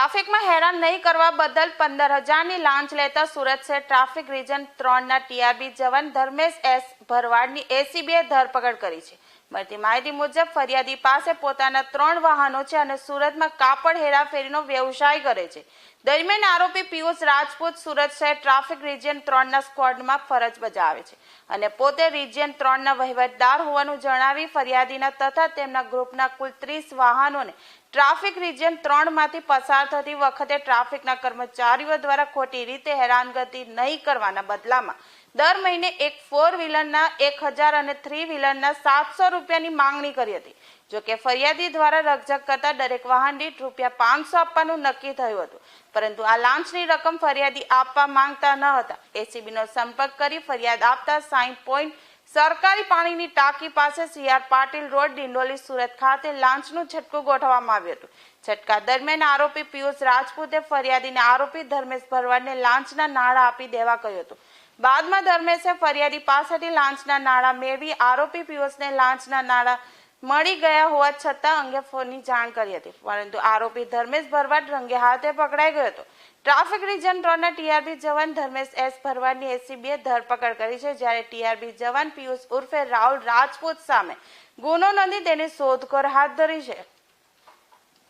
ટ્રાફિકમાં હેરાન નહીં કરવા બદલ પંદર હજારની લાંચ લેતા સુરત શહેર ટ્રાફિક રિજન ત્રણના ટીઆરબી જવાન ધર્મેશ એસ ભરવાડની એસીબીએ ધરપકડ કરી છે. મળતી માહિતી મુજબ, ફરિયાદી પાસે પોતાના ત્રણ વાહનો છે અને સુરતમાં કાપડ હેરાફેરીનો વ્યવસાય કરે છે. દરમિયાન આરોપી પિયુષ રાજપૂત સુરત શહેર ટ્રાફિક રિજિયન ત્રણના સ્ક્વોડમાં ફરજ બજાવે છે અને પોતે રિજિયન ત્રણના વહીવટદાર હોવાનું જણાવી ફરિયાદીના તથા તેમના ગ્રુપના કુલ ત્રીસ વાહનોને ટ્રાફિક રિજિયન ત્રણમાંથી પસાર થતી વખતે ટ્રાફિકના કર્મચારીઓ દ્વારા ખોટી રીતે હેરાનગતિ નહીં કરવાના બદલામાં દર મહિને એક ફોર વ્હીલરના એક હજાર અને થ્રી વ્હીલરના સાતસો રૂપિયાની માંગણી કરી હતી. જો કે ફરિયાદી દ્વારા રકઝક કરતા દરેક વાહન દીઠ રૂપિયા પાંચસો આપવાનું નક્કી થયું હતું. પરંતુ આ લાંચની રકમ ફરિયાદી આપવા માંગતા ન હતા. એસીબીનો સંપર્ક કરી ફરિયાદ આપતા સાઈ પોઈન્ટ સરકારી પાણીની ટાંકી પાસે સીઆર પાટીલ રોડ, ડિંડોલી સુરત ખાતે લાંચનું છટકું ગોઠવવામાં આવ્યું હતું. છટકા દરમિયાન આરોપી પિયુષ રાજપૂતે ફરિયાદીને આરોપી ધર્મેશ ભરવાડને લાંચના નાણાં આપી દેવા કહ્યું હતું. બાદમાં ધર્મેશે ફરિયાદી પાસેથી લાંચના નાણાં મેળવી આરોપી પિયુષને લાંચના નાણાં મળી ગયા હોવા છતાં અંગે ફોનની જાણ કરી હતી. પરંતુ આરોપી ધર્મેશ ભરવાડ રંગે હાથે પકડાઈ ગયો હતો. ટ્રાફિક રિજન ત્રણના ટીઆરબી જવાન ધર્મેશ એસ ભરવાડની એસીબીએ ધરપકડ કરી છે, જ્યારે ટીઆરબી જવાન પિયુષ ઉર્ફે રાહુલ રાજપૂત સામે ગુનો નોંધી તેની શોધખોળ હાથ ધરી છે.